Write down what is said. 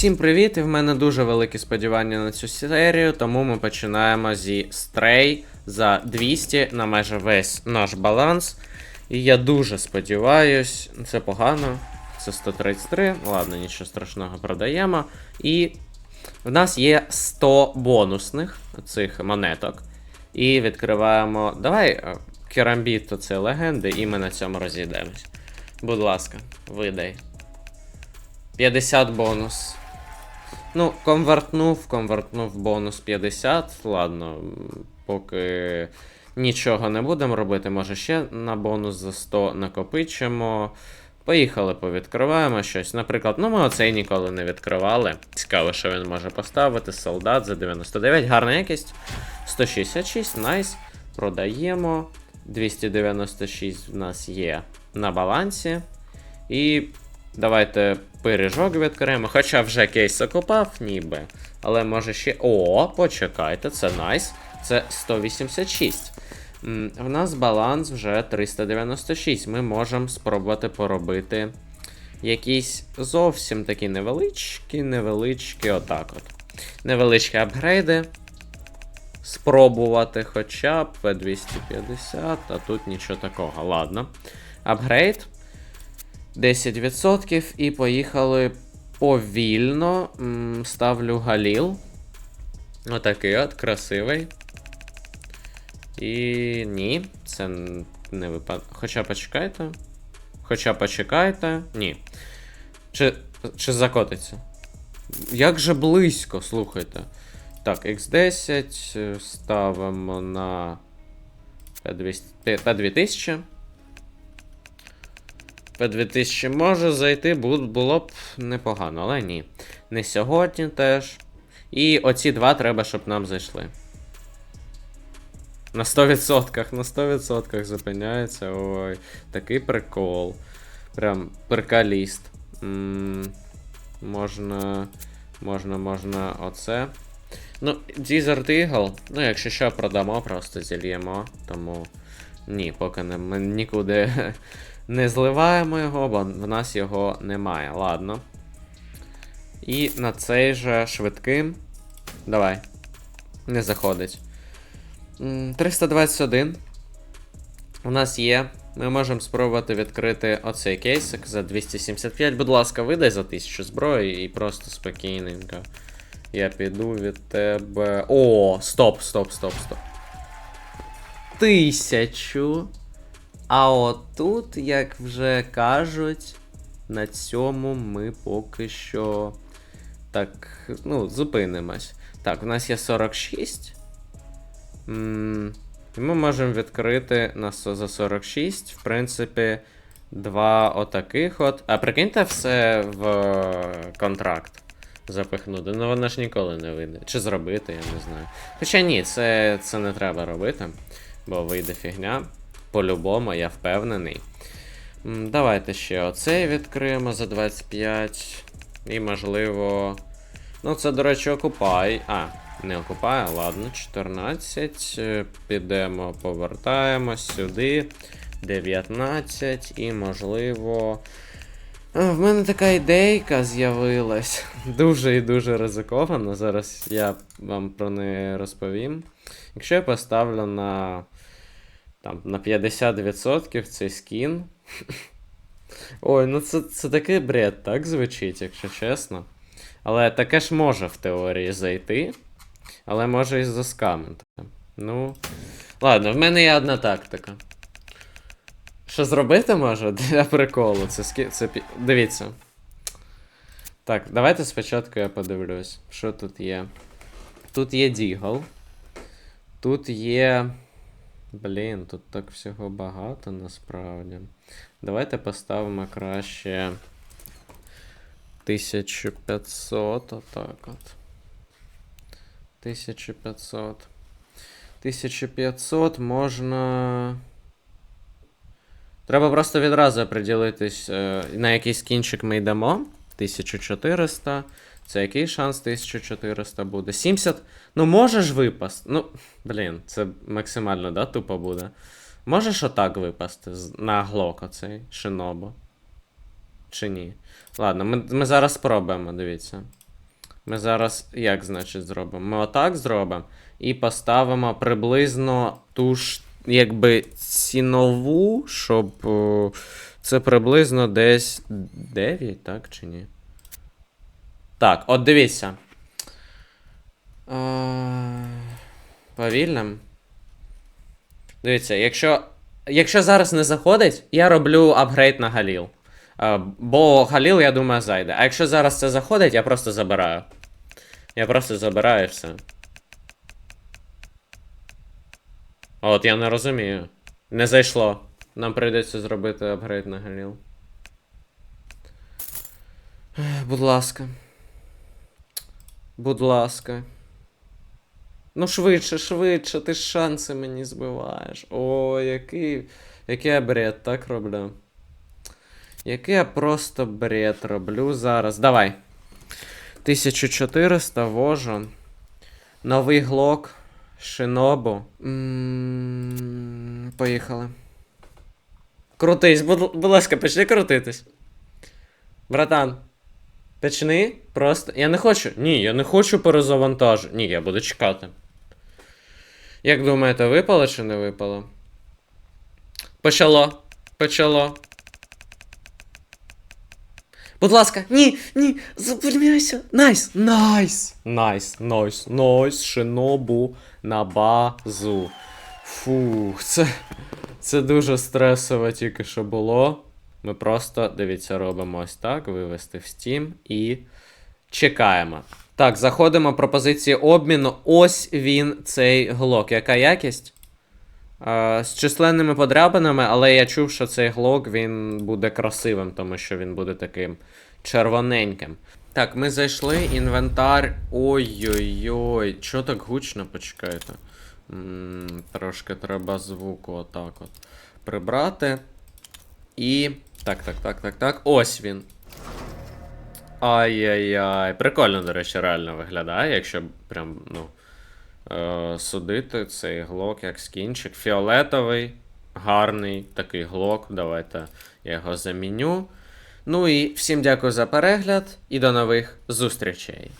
Усім привіт! І в мене дуже великі сподівання на цю серію, тому ми починаємо зі стрей за 200 на майже весь наш баланс. І я дуже сподіваюсь, це погано. Це 133. Ладно, нічого страшного продаємо. І в нас є 100 бонусних цих монеток. І відкриваємо. Давай е, керамбіт то це легенди, і ми на цьому розійдемось. Будь ласка, видай. 50 бонус. Ну, конвертнув, конвертнув бонус 50. Ладно, поки нічого не будемо робити, може ще на бонус за 100 накопичимо. Поїхали, повідкриваємо щось. Наприклад, ну ми оцей ніколи не відкривали. Цікаво, що він може поставити. Солдат за 99. Гарна якість. 166, найс. Продаємо. 296 в нас є на балансі. І давайте пиріжок відкриємо. Хоча вже кейс закопав, ніби. Але може ще. О, почекайте, це найс. Це 186. М, В нас баланс вже 396. Ми можемо спробувати поробити якісь зовсім такі невеличкі, невеличкі, отак от. Невеличкі апгрейди. Спробувати хоча б V250, а тут нічого такого. Ладно. Апгрейд. 10% і поїхали повільно. Ставлю Галіл. Отакий от, красивий. І ні, це не випад. Хоча почекайте. Хоча почекайте. Ні. Чи, чи закотиться? Як же близько, слухайте. Так, X10 е, ставимо на P200 P2000. P2000 може зайти, було б непогано, але ні. Не сьогодні теж. І оці два треба, щоб нам зайшли. На 100%, на 100% зупиняється. Ой, такий прикол. Прям приколіст. Можна. Можна, можна оце. Ну, Desert Eagle, ну, якщо що, продамо, просто зільємо. Тому. Ні, поки не, ми нікуди не зливаємо його, бо в нас його немає. Ладно. І на цей же швидким. Давай. Не заходить. 321. У нас є. Ми можемо спробувати відкрити оцей кейсик за 275. Будь ласка, видай за 1000 зброї і просто спокійненько. Я піду від тебе. О, стоп, стоп, стоп, стоп. Тисячу. А отут, як вже кажуть, на цьому ми поки що. Так, ну, зупинимось. Так, у нас є 46. М, і Ми можемо відкрити на за 46, в принципі, два отаких от. А прикиньте все в е, контракт запихнути. Ну воно ж ніколи не вийде. Чи зробити, я не знаю. Хоча ні, це, це не треба робити, бо вийде фігня. По-любому, я впевнений. Давайте ще оцей відкриємо за 25. І, можливо. Ну, це, до речі, окупай. А, не окупай, ладно, 14. Е, Підемо, повертаємо сюди. 19. І, можливо. В мене така ідейка з'явилась. Дуже і дуже ризиковано. Зараз я вам про неї розповім. Якщо я поставлю на. Там, на 50% цей скін. Ой, ну це, це такий бред, так звучить, якщо чесно. Але таке ж може в теорії зайти. Але може і заскамити. Ну. Ладно, в мене є одна тактика. Що зробити може для приколу? Це скі... це Дивіться. Так, давайте спочатку я подивлюсь, що тут є. Тут є Дігл. Тут є. Блін, тут так всього багато насправді. Давайте поставимо краще 1500, отак от. 1500. 1500 можна. Треба просто відразу приділитись, е, на який скінчик ми йдемо. 1400. Це який шанс 1400 буде? 70. Ну, можеш випасти. Ну, блін, це максимально, да, тупо буде. Можеш отак випасти на глок оцей шинобо? Чи ні? Ладно, ми, ми зараз спробуємо, дивіться. Ми зараз як, значить, зробимо? Ми отак зробимо і поставимо приблизно ту ж, якби, цінову, щоб це приблизно десь 9, так чи ні? Так, от дивіться. Повільно. Дивіться, якщо, якщо зараз не заходить, я роблю апгрейд на Галіл. Бо Галіл, я думаю, зайде. А якщо зараз це заходить, я просто забираю. Я просто забираю і все. От, я не розумію. Не зайшло. Нам прийдеться зробити апгрейд на Галіл. Будь ласка. Будь ласка. Ну, швидше, швидше, ти ж шанси мені збиваєш. О, який. Який я бред, так роблю. Який я просто бред роблю зараз. Давай. 1400 вожу. Новий глок. Шинобу. М, Поїхали. Крутись, будь, будь ласка, почни крутитись. Братан. Почни просто. Я не хочу. Ні, я не хочу перезавантажу. Ні, я буду чекати. Як думаєте, випало чи не випало? Почало. Почало. Будь ласка, ні, ні, зупиняйся. Найс, найс. Найс, найс, найс, шинобу на базу. Фух, це. Це дуже стресово тільки що було. Ми просто, дивіться, робимо ось так, вивести в Steam і чекаємо. Так, заходимо пропозиції обміну. Ось він, цей глок. Яка якість? Е, з численними подряпинами, але я чув, що цей глок він буде красивим, тому що він буде таким червоненьким. Так, ми зайшли, інвентар. Ой-ой-ой, що так гучно, почекайте. М, трошки треба звуку отак от прибрати. І. Так, так, так, так, так. Ось він. Ай-яй-яй. Прикольно, до речі, реально виглядає, якщо прям, ну. Е, судити цей глок як скінчик. Фіолетовий, гарний такий глок. Давайте я його заміню. Ну і всім дякую за перегляд і до нових зустрічей.